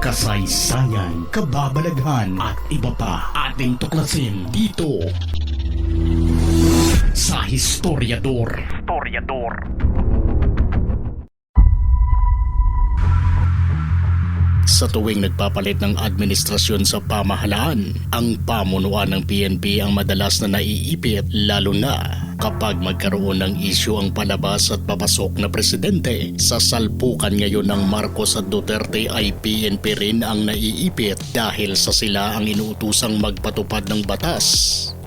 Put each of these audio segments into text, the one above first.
kasaysayan, kababalaghan at iba pa ating tuklasin dito sa Historiador. Historiador. Sa tuwing nagpapalit ng administrasyon sa pamahalaan, ang pamunuan ng PNP ang madalas na naiipit lalo na kapag magkaroon ng isyu ang palabas at papasok na presidente. Sa salpukan ngayon ng Marcos at Duterte ay PNP rin ang naiipit dahil sa sila ang inuutusang magpatupad ng batas.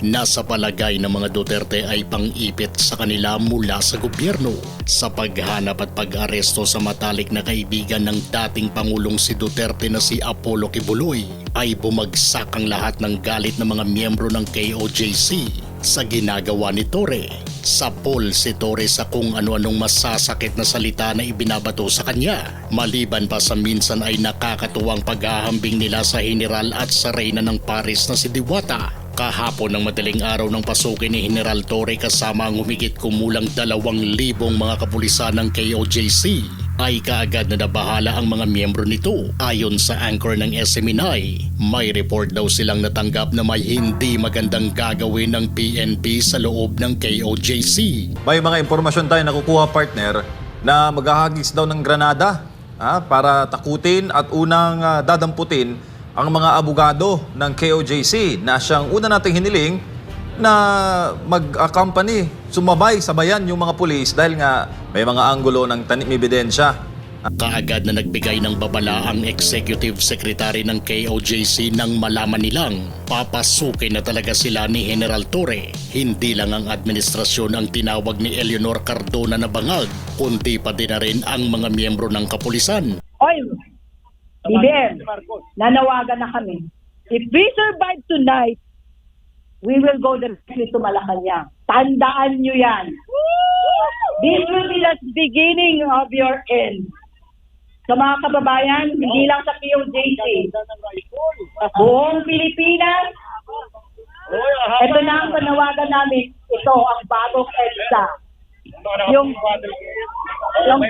Nasa palagay ng mga Duterte ay pang-ipit sa kanila mula sa gobyerno sa paghanap at pag-aresto sa matalik na kaibigan ng dating Pangulong si Duterte na si Apollo Kibuloy ay bumagsak ang lahat ng galit ng mga miyembro ng KOJC sa ginagawa ni Torre. Sa poll si Torre sa kung ano-anong masasakit na salita na ibinabato sa kanya. Maliban pa sa minsan ay nakakatuwang paghahambing nila sa General at sa Reyna ng Paris na si Diwata. Kahapon ng madaling araw ng pasukin ni General Torre kasama ang humigit kumulang dalawang libong mga kapulisan ng KOJC ay kaagad na nabahala ang mga miyembro nito. Ayon sa anchor ng SMNI, may report daw silang natanggap na may hindi magandang gagawin ng PNP sa loob ng KOJC. May mga impormasyon tayo nakukuha partner na maghahagis daw ng granada ah, para takutin at unang ah, dadamputin ang mga abogado ng KOJC na siyang una nating hiniling na mag-accompany, sumabay, sabayan yung mga pulis dahil nga may mga anggulo ng tanim ebidensya. Kaagad na nagbigay ng babala ang Executive Secretary ng KOJC nang malaman nilang papasukin na talaga sila ni General Torre. Hindi lang ang administrasyon ang tinawag ni Eleanor Cardona na bangag, kundi pa din na rin ang mga miyembro ng kapulisan. Oy, BBM, nanawagan na kami. If we survive tonight, we will go directly to Malacanang. Tandaan nyo yan. This will be the beginning of your end. Sa mga kababayan, hindi lang sa POJC. Buong Pilipinas, ito na ang panawagan namin. Ito ang bagong EDSA. Yung, yung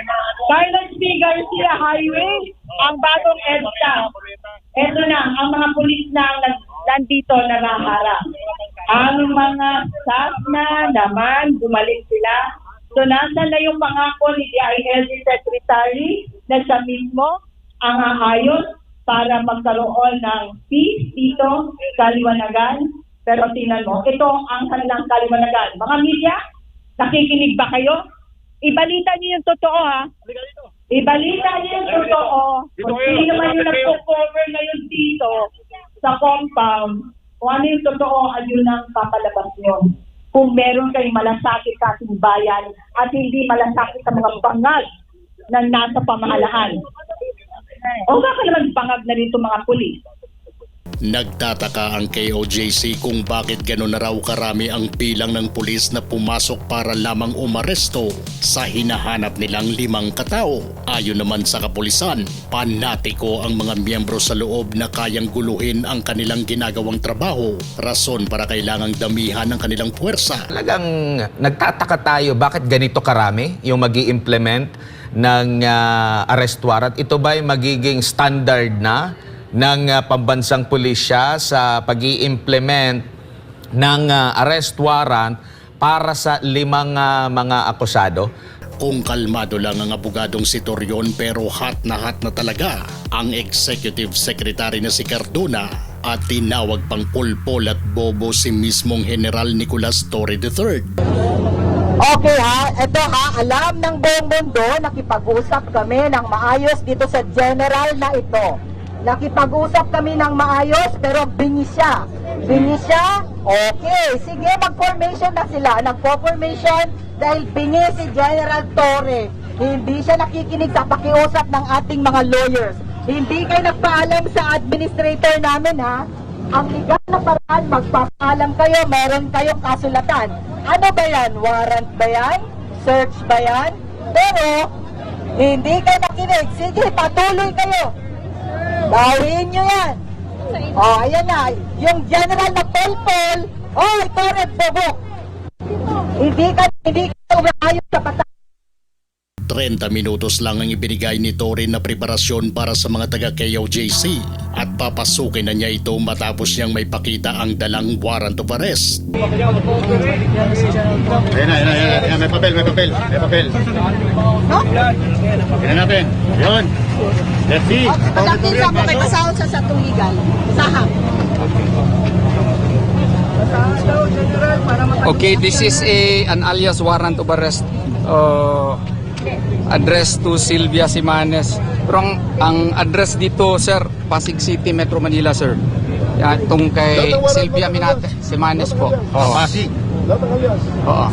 Carlos P. Garcia Highway, ang bagong EDSA. Ito na, ang mga pulis na ang nag- nandito nakaharap. Ang mga staff na naman, bumalik sila. So, nasan na yung pangako ni DILG Secretary na siya mismo ang aayos para magkaroon ng peace dito sa Liwanagan. Pero tingnan mo, ito ang kanilang kaliwanagan. Mga media, nakikinig ba kayo? Ibalita niyo yung totoo ha. Ibalita niyo yung totoo. Kung sino man yung nagpo-cover ngayon dito sa compound, kung ano yung totoo, ayun ang papalabas nyo. Kung meron kayong malasakit sa ating bayan at hindi malasakit sa mga bangag na nasa pamahalaan. O baka naman bangag na rito mga pulis. Nagtataka ang KOJC kung bakit gano'n na raw karami ang bilang ng pulis na pumasok para lamang umaresto sa hinahanap nilang limang katao. Ayon naman sa kapulisan, panatiko ang mga miyembro sa loob na kayang guluhin ang kanilang ginagawang trabaho. Rason para kailangang damihan ng kanilang puwersa. Talagang nagtataka tayo bakit ganito karami yung mag implement ng ah, arrest warrant. Ito ba ay magiging standard na ng ah, pambansang pulisya sa pag implement ng ah, arrest warrant para sa limang ah, mga akusado? Kung kalmado lang ang abogadong si Torion pero hot na hot na talaga ang executive secretary na si Cardona at tinawag pang pulpol at bobo si mismong General Nicolas Torre III. Okay ha, ito ha, alam ng buong mundo, nakipag-usap kami ng maayos dito sa general na ito. Nakipag-usap kami ng maayos, pero bingi siya. Bingi siya? Okay, sige, mag-formation na sila. Nagpo-formation dahil bingi si General Torre. Hindi siya nakikinig sa pakiusap ng ating mga lawyers. Hindi kayo nagpaalam sa administrator namin ha. Ang legal na paraan, magpapaalam kayo, meron kayong kasulatan. Ano ba yan? Warrant ba yan? Search ba yan? Pero, hindi kayo nakinig. Sige, patuloy kayo. Bawiin nyo yan. O, oh, ayan na. Yung general na polpol, oh, ito rin, bubok. Hindi ka, hindi ka umaayos sa batas. 30 minutos lang ang ibinigay ni Torin na preparasyon para sa mga taga KOJC at papasukin na niya ito matapos niyang may pakita ang dalang warrant of arrest. Ayan na, ayan na, ayan na. Ayan, may papel, may papel, may papel. Tingnan natin. Yun. Let's see. Pagdating sa mga pasahod sa satuligan. Saham. Okay, this is a an alias warrant of arrest uh, address to Silvia Simanes. Pero ang, ang address dito, sir, Pasig City, Metro Manila, sir. Yan, itong kay Silvia Minate, Simanes po. Oo. Pasig. Oo.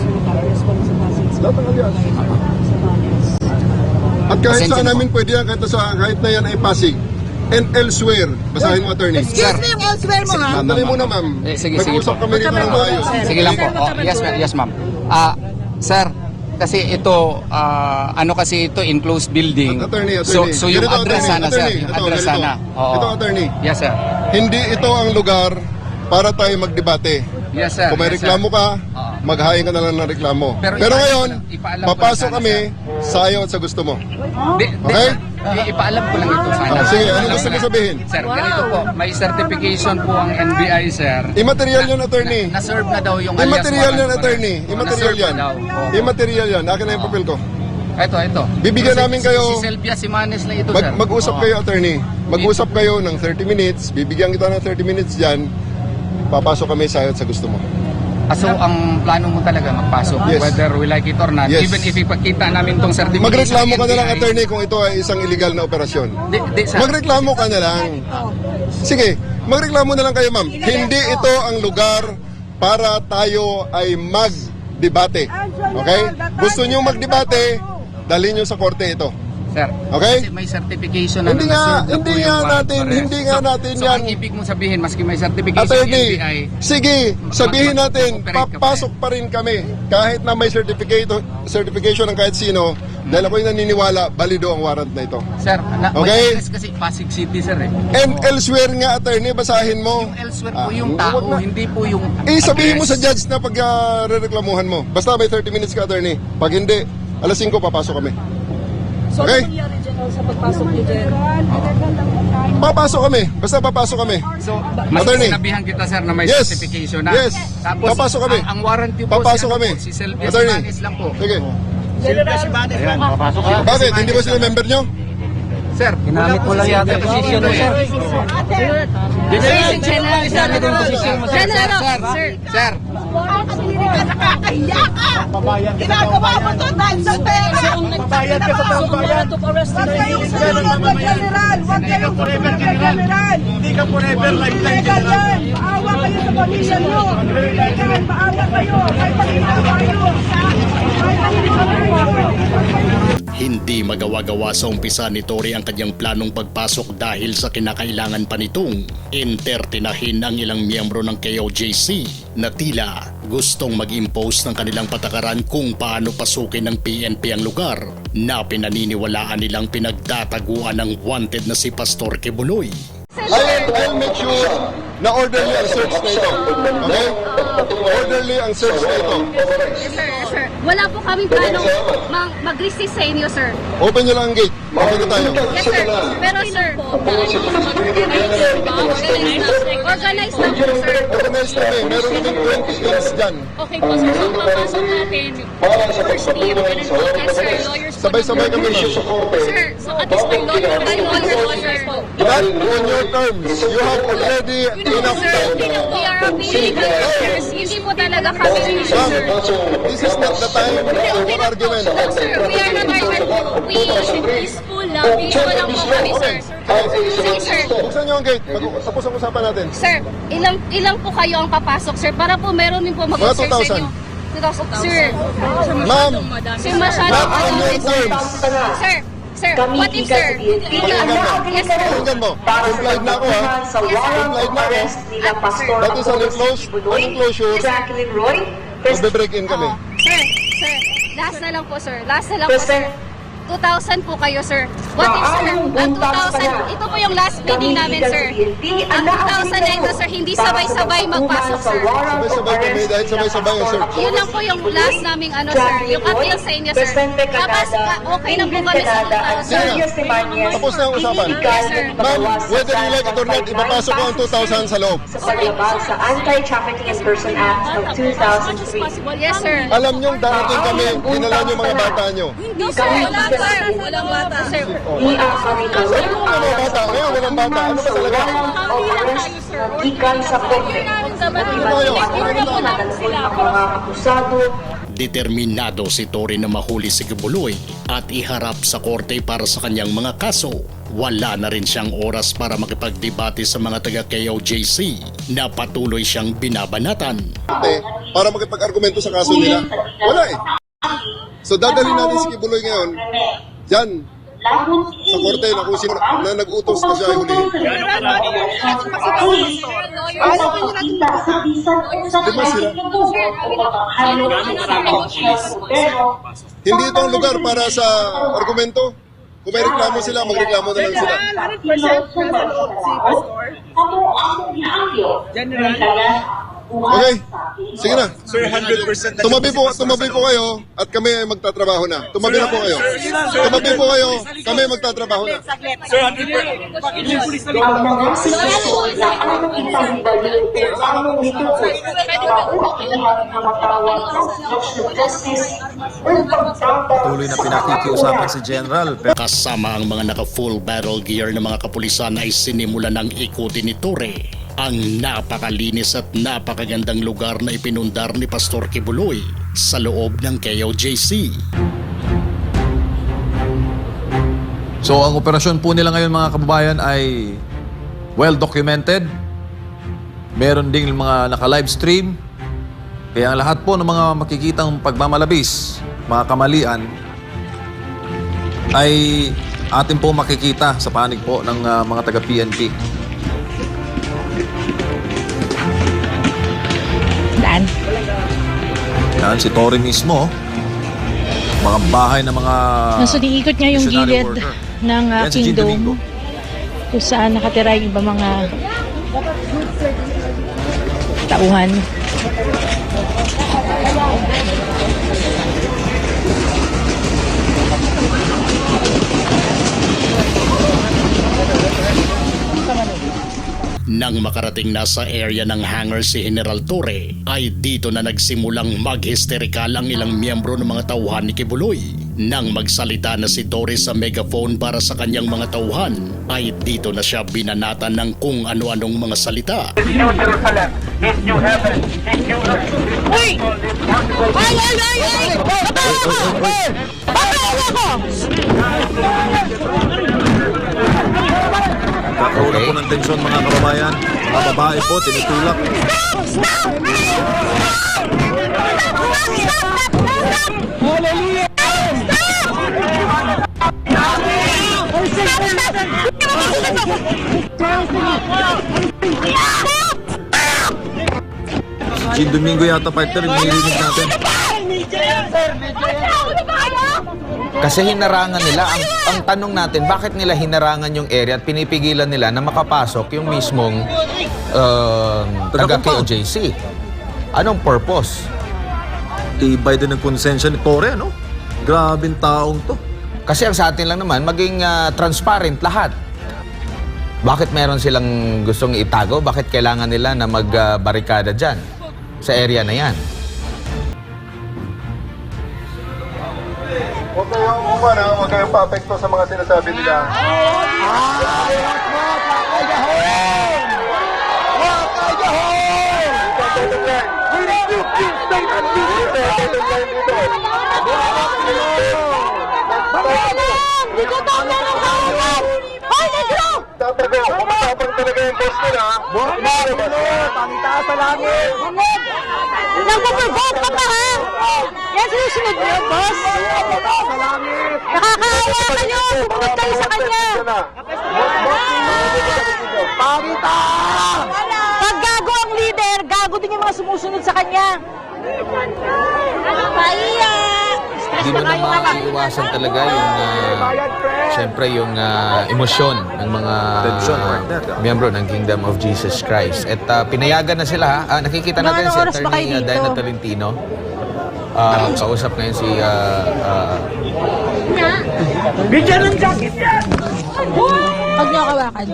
At kahit Pasensya saan na namin pwede yan, kahit, sa, kahit na yan ay Pasig. And elsewhere, basahin mo attorney. Excuse me yung elsewhere mo ha. Sandali muna ma'am. Eh, sige, sige Mag-usap po. kami dito ng maayos. Sige lang po. Oh, yes, ma'am. Yes, ma'am. Ah, sir, kasi ito, ah, ano kasi ito, enclosed building. Attorney, So, attorney. so yung Ganito, address attorney, sana, sir. attorney. Yung Ito, address ganito. sana. Oo. Ito, attorney. Yes, sir. Hindi ito ang lugar para tayo magdebate. Yes, sir. Kung may Yes, sir. reklamo ka, Oo. maghain ka na lang ng reklamo. Pero Pero, ngayon, ipaalam papasok sana, kami sa ayaw at sa gusto mo. Okay? Ipaalam ko lang ito sana. Ah, sige, ano gusto mo sabihin? Sir, ganito po. May certification po ang NBI, sir. Immaterial yun, attorney. Na, na-serve na daw yung alias Immaterial of attorney. Immaterial yan. na. Immaterial yan. Akin na yung papel ko. Ito, ito. Bibigyan Si- namin si- kayo- Si Selvia Simanes lang ito, sir. Mag, mag-usap Oo. kayo, attorney. Mag-usap kayo ng 30 minutes. Bibigyan kita ng 30 minutes dyan. Papasok kami sa sa gusto mo. Ah, so, ang plano mo talaga magpasok, Yes. whether we like it or not, Yes. even if ipagkita namin tong certification. Magreklamo ka na lang, attorney, kung ito ay isang illegal na operasyon. Di, di, sir. Magreklamo ka na lang. Sige, magreklamo na lang kayo, ma'am. Hindi ito ang lugar para tayo ay mag-debate. Okay? Gusto nyo mag-debate, dalhin nyo sa korte ito. Sir, Okay? kasi may certification na Hindi nga- na hindi nga natin- hindi nga So- natin so, yan- ang ibig mong sabihin, maski may certification ng Attorney, NBI, sige, sabihin natin, papasok pa rin kami. Kahit na may certificate, certification ng kahit sino, dahil ako'y naniniwala, balido ang warrant na ito. sir, na, Okay. may kasi Pasig City, sir eh. And elsewhere nga, attorney, basahin mo. Yung elsewhere Ah, po yung tao, na. hindi po yung Eh, sabihin mo sa judge na pag uh, reklamuhan mo. Basta may 30 minutes ka, attorney. Pag hindi, alas 5 papasok kami. Okay? Papasok kami. Basta papasok kami. So, mas Attorney. sinabihan kita sir na may Yes. certification na. Yes. Tapos, Papasok kami. Ang, ang warranty po, Papasok si, ano kami. po, si Selvia Attorney. Lang po. Sige. Ayan, papasok ka. Bakit? Hindi ba sila member nyo? Sir, ginamit mo lang yata yung position mo, sir. General, General, General, sir. Sir, Nakakahiya ka! Ginagawa mo to dahil sa pera! Bayad ka sa tambayan. Huwag kayong sumunod ng general! Huwag kayong sumunod ng general! Hindi ka forever lifetime yan! Maawa kayo sa pamilya nyo! Maawa kayo! Kahit pag-inawa kayo! Kahit pag-inawa kayo! Hindi magawa-gawa sa umpisa ni Tori ang kanyang planong pagpasok dahil sa kinakailangan pa nitong entertinahin ang ilang miyembro ng KOJC na tila gustong mag-impose ng kanilang patakaran kung paano pasukin ng PNP ang lugar na pinaniniwalaan nilang pinagtataguan ng wanted na si Pastor Kibuloy. I'll, I'll make sure na orderly ang search na ito. Okay? Orderly ang search na ito. Sir, sir, wala po kami planong mag- mag-resist sa inyo, sir. Open nyo lang ang gate. Okay na tayo. Yes, sir. Pero, sir, organize na po, sir. Organize kami. Meron kaming 20 teams dyan. Okay po, sir. So, papasok natin. First team, ganun po. Yes, sir. Lawyers po. Sabay-sabay kami, ma'am. Sir, so at least may lawyer po. Tayo, Lawyer, lawyer, lawyer po. Not on your terms. You have already enough Sir, time. we are appealing lawyers. Hindi po talaga kami sir. this is not the time for argument. No, sir, we are not argument. We Peaceful lang. peaceful lang po kami, sir. Sige, sir. Buksan nyo ang gate. Tapos ang usapan natin. Sir, ilang ilang po kayo ang papasok, sir? Para po meron din po mag-observe sa 2,000. inyo. 2,000. Sir, Ma'am, sir, masyado. not on your terms. Sir, sir, what if, sir? Pakinggan mo. Yes, sir. Pakinggan mo. Complied na ako ha. Complied na ako. That is an enclosed, an enclosure. Jacqueline Roy, Magbe-break in kami. Oo. Sir, sir, last na lang po, sir. Last na lang po, sir. 2,000 po kayo, sir. What sir? Paano Ang buntag pa 2,000, na? ito po yung last meeting namin, sir. Ang 2,000 na ito, sir, hindi sabay-sabay magpasok, sir. Sabay-sabay kami dahil sabay-sabay search. Yun lang po yung last naming ano, sir. Yung appeal sa inyo, sir. Tapos, ka- okay lang po kami sa 2,000. Tapos na ang usapan. Sir. Ma'am, whether you like it or not, ipapasok ko ang 2,000 sa loob. Sa paglabag sa Anti-Trafficking in Person Act of 2003. Yes, sir. Alam niyong darating kami, dinala niyo mga bata niyo. Hindi, sir. Wala, sir. Walang bata, sir. Mga bata? Ngayon, walang bata. Ano ba talaga? Gikan sa korte. Determinado si Tory na mahuli si Kibuloy at iharap sa korte para sa kanyang mga kaso. Wala na rin siyang oras para makipagdebate sa mga taga KOJC na patuloy siyang binabanatan. Eh, para makipag-argumento sa kaso nila. Wala eh. So dadalhin natin si Kibuloy ngayon, dyan, sa korte na kung sino na nag-utos na siya ay hulihin. Di ba sila? Hindi ito ang lugar para sa argumento. Kung may reklamo sila, magreklamo na lang sila. Okay, sige na. Sir, 100% na Tumabi po, tumabi po kayo at kami ay magtatrabaho na. Tumabi na po kayo. Tumabi po kayo, kami ay magtatrabaho na. Sir, 100%. Bakit yung pulis na Tuloy na pinakikiusapan si General. Pero Kasama ang mga naka-full battle gear ng mga kapulisan ay sinimulan ng ikutin ni Tore ang napakalinis at napakagandang lugar na ipinundar ni Pastor Kibuloy sa loob ng KOJC. So ang operasyon po nila ngayon mga kababayan ay well documented. Meron ding mga naka-live stream. Kaya ang lahat po ng mga makikitang pagmamalabis, mga kamalian, ay atin po makikita sa panig po ng ah, mga taga-PNP. Yan, si Tori mismo. Mga bahay ng mga So, diikot niya yung gilid worker. ng uh, Yan si kingdom kung saan nakatira yung iba mga tauhan. Nang makarating na sa area ng hangar si General Torre, ay dito na nagsimulang maghisterikal ang ilang miyembro ng mga tauhan ni Kibuloy. Nang magsalita na si Torre sa megaphone para sa kanyang mga tauhan, ay dito na siya binanatan ng kung ano-anong mga salita. Kakauna po ng tensyon mga kababayan. Mga babae po, tinutulak. Si Jean Domingo yata partner, nililinig natin. Kasi hinarangan nila, ang, ang tanong natin, bakit nila hinarangan yung area at pinipigilan nila na makapasok yung mismong um, taga Taga-compound. KOJC? Anong purpose? Tibay din ng konsensya ni Tore, ano? Grabing taong to. Kasi ang sa atin lang naman, maging ah, transparent lahat. Bakit meron silang gustong itago? Bakit kailangan nila na magbarikada dyan sa area na yan? Kayong umana, huwag kayong pa-apekto sa mga sinasabi nila. Tatago, kumatapang talaga yung boss nila. Buhat na, pangita sa langit. Nagpapagod ka pa ha? Yan susunod mo yun, boss. Sa langit. Nakakaawa kayo. Sumunod kayo sa kanya. Pangita! Pag gago ang leader, gago din yung mga sumusunod sa kanya. Paiya! Hindi mo na maiiwasan talaga yung, uh, syempre, yung ah, emosyon ng mga miyembro ng Kingdom of Jesus Christ. At ah, pinayagan na sila, ha? Ah, nakikita natin si Attorney uh? Diana Tolentino. Ah, kausap ngayon si ah, ah, Huwag niyo kawakan.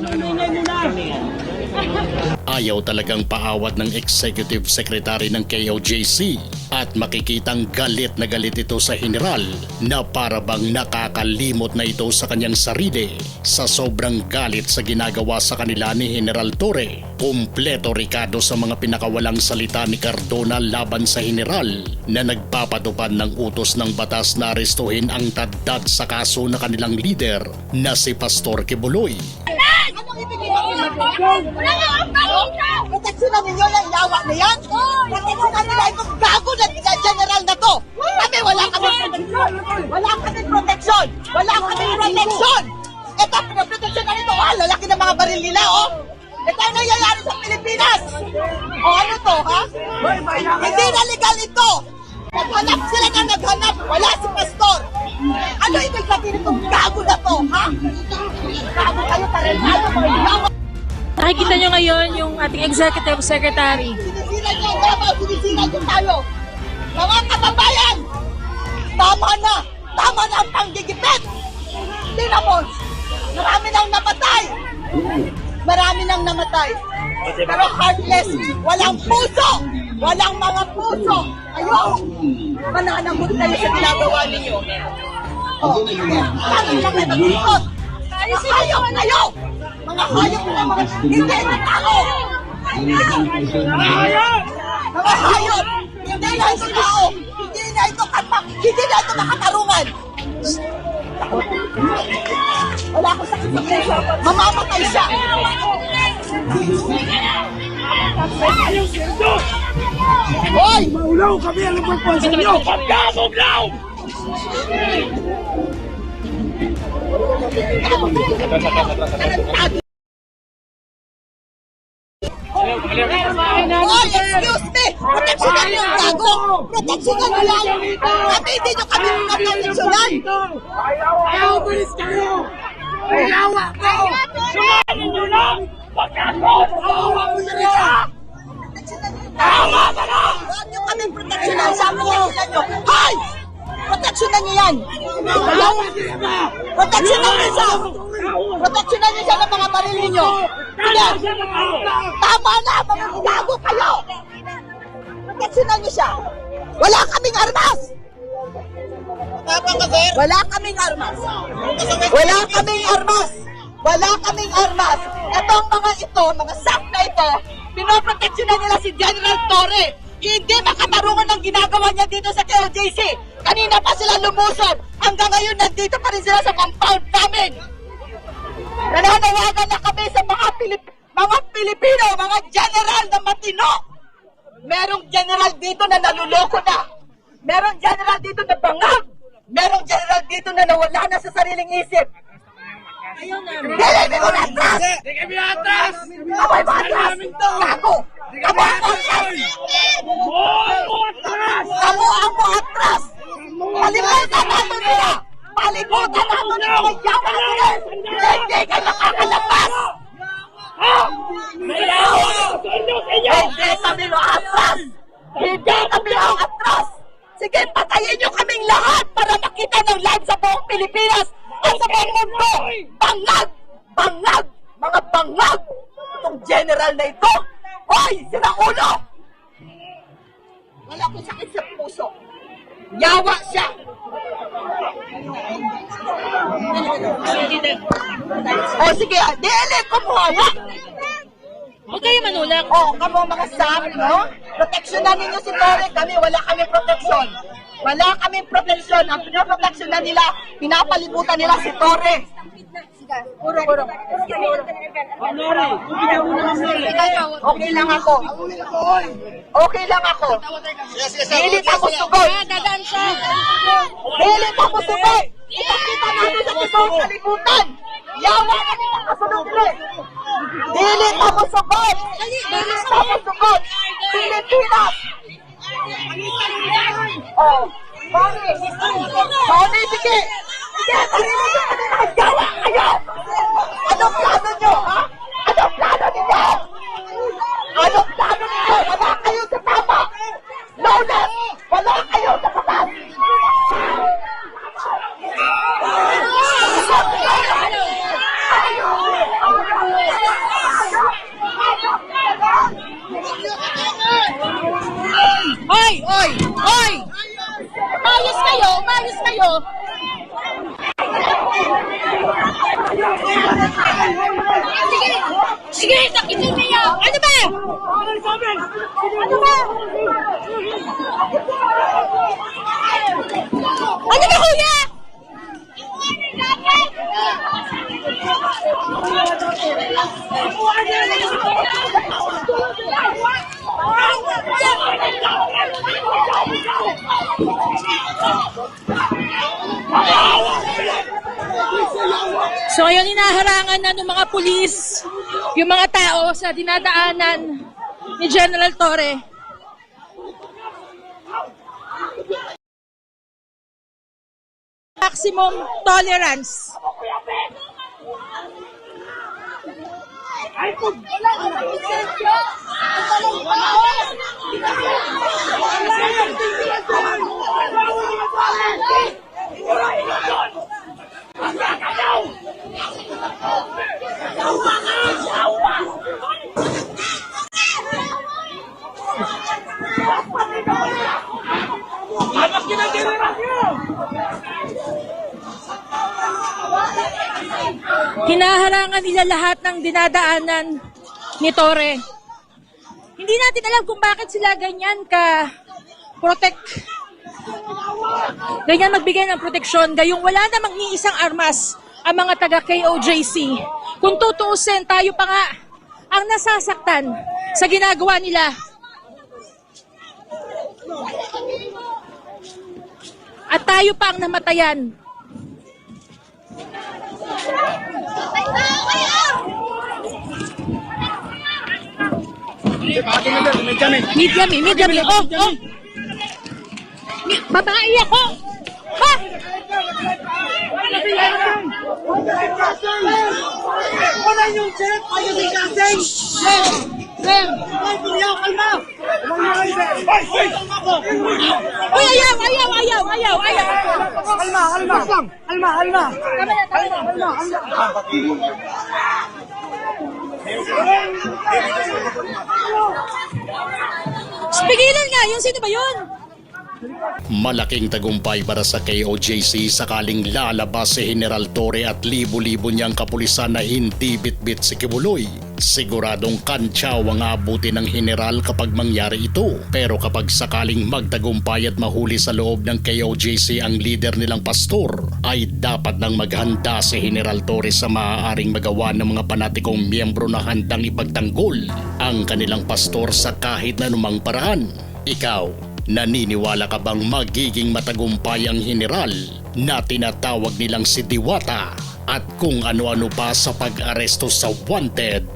Ayaw talagang paawat ng Executive Secretary ng KOJC at makikitang galit na galit ito sa general na para bang nakakalimot na ito sa kanyang sarili sa sobrang galit sa ginagawa sa kanila ni General Torre. Kumpleto Ricardo sa mga pinakawalang salita ni Cardona laban sa general na nagpapatupad ng utos ng batas na arestuhin ang taddad sa kaso na kanilang leader na si Pastor Kibuloy. Proteksyonan ninyo yung yawa na yan? Proteksyonan nila itong gago na general na to! Kami wala kami proteksyon! Wala kami proteksyon! Wala kami proteksyon! Ito, pinaproteksyon na nito, ah, lalaki ng mga baril nila, oh! Ito ang nangyayari sa Pilipinas! O ano to, ha? Hindi na legal ito! Naghanap sila na naghanap, wala si Pastor! Ano ibig sabihin itong gago na to, ha? Gago kayo, tarantado, mga! Nakikita niyo ngayon yung ating executive secretary. Sinisira niyo ang Davao, sinisira niyo tayo. Mga kababayan, tama na. Tama na ang panggigipit. Tingnan marami nang namatay. Marami nang namatay. Pero heartless, walang puso. Walang mga puso. Ayaw. Mananagot kayo sa ginagawa ninyo. Oh, lagi lang kayo nagsusot. Mga hayop kayo! Mga hayop na mga hindi na tao! Mga hayop! Hindi na ito tao! Hindi na ito kapak! Hindi na ito makatarungan! Wala sakit sa puso. Mamamatay siya! Hoy! Maulaw kami ang pagpansin nyo! Pagkamuglaw! Hoy, excuse me! Proteksyonan niyo ang gago! Proteksyonan niyo lang! Kami hindi niyo kami proteksyonan! Ayaw bilis kayo! Ayawa ko! Sumanin nyo lang! Pagkakot! Awa mo nila! Tama ka na! Huwag niyo kami proteksyonan! Sabi niyo niyo! Hoy! Proteksyonan niyo yan! Proteksyonan niyo siya! Proteksyonan niyo siya ng mga baril ninyo! Sige! Tama na! Mga gago kayo! Proteksyonan niyo siya! Wala kaming armas! Wala kaming armas! Wala kaming armas! Wala kaming armas! Itong mga ito, mga sak na ito, pinoproteksyonan nila si General Torre. Hindi makatarungan ng ginagawa niya dito sa KLJC. Kanina pa sila lumusod. Hanggang ngayon, nandito pa rin sila sa compound namin. Nananawagan na kami sa mga Pilip mga Pilipino, mga general na matino. Merong general dito na naluloko na. Merong general dito na bangag. Merong general dito na nawala na sa sariling isip. Ayaw namin. Dili ko na atras! Di kami atras! Kamay mo atras! Gago! Kamu ang atras! Mo atras! Kamu ang mo atras! Palimutan natin nila! Palimutan natin ang mga yaman nila! Hindi ka inyo! Hindi kami no atras! Hindi kami no atras! Sige, patayin nyo kaming lahat para makita ng live sa buong Pilipinas at sa buong mundo! Bangag! Bangag! Mga bangag! Itong general na ito! Hoy! Ulo! Wala akong sakit sa puso. Yawa siya! O sige, dili ko mo hawa! Huwag kayo manulak. Oh, kamo mga staff, no? Proteksyonan ninyo si Torre. Kami, wala kami proteksyon. Wala kami proteksyon. Ang pinoproteksyonan nila, pinapalibutan nila si Torre. Puro, puro. Okay lang ako. Okay lang ako. Pilit ako sugod. Siya. Pilit ako sugod. Ipakita natin sa isang kalibutan. Yawa na nila kasunod nila. Pilit ako sugod. Pilit ako sugod. Pilipinas. Oh, Mami! Sige! Sige, nagagawa kayo! Anong plano nyo, ha? Anong plano ninyo? Anong plano ninyo? Wala kayo sa tama! Lawless! Wala kayo sa batas! Oy! Oy! Oy! Mayos kayo! Mayos kayo! Sige! Sige! Nakitin niya! Ano ba? Ano ba? Ano ba, kuya? So ayun, hinaharangan na ng mga pulis yung mga tao sa dinadaanan ni General Torre. Maximum tolerance. Hinaharangan nila lahat ng dinadaanan ni Torre. Hindi natin alam kung bakit sila ganyan ka protect ganyan magbigay ng proteksyon gayong wala namang ni isang armas ang mga taga KOJC. Kung tutuusin, tayo pa nga ang nasasaktan sa ginagawa nila. At tayo pa ang namatayan media me. Oh, oh. Babae ako. Ha? Wala yung check! Ayaw si Kaseng! Sir! Sir! Ay, kuya, kalma! Uy, ayaw, ayaw, ayaw, ayaw, ayaw. Kalma, kalma! Kalma, kalma! Kalma, kalma, kalma! Pigilan nga, yung sino ba yun? Malaking tagumpay para sa KOJC sakaling lalabas si General Torre at libo-libo niyang kapulisan na hindi bitbit si Kibuloy. Siguradong kantsaw ang abuti ng general kapag mangyari ito. Pero kapag sakaling magtagumpay at mahuli sa loob ng KOJC ang leader nilang pastor, ay dapat nang maghanda si General Torre sa maaaring magawa ng mga panatikong miyembro na handang ipagtanggol ang kanilang pastor sa kahit na anumang paraan. Ikaw, Naniniwala ka bang magiging matagumpay ang general na tinatawag nilang si Diwata at kung ano-ano pa sa pag-aresto sa wanted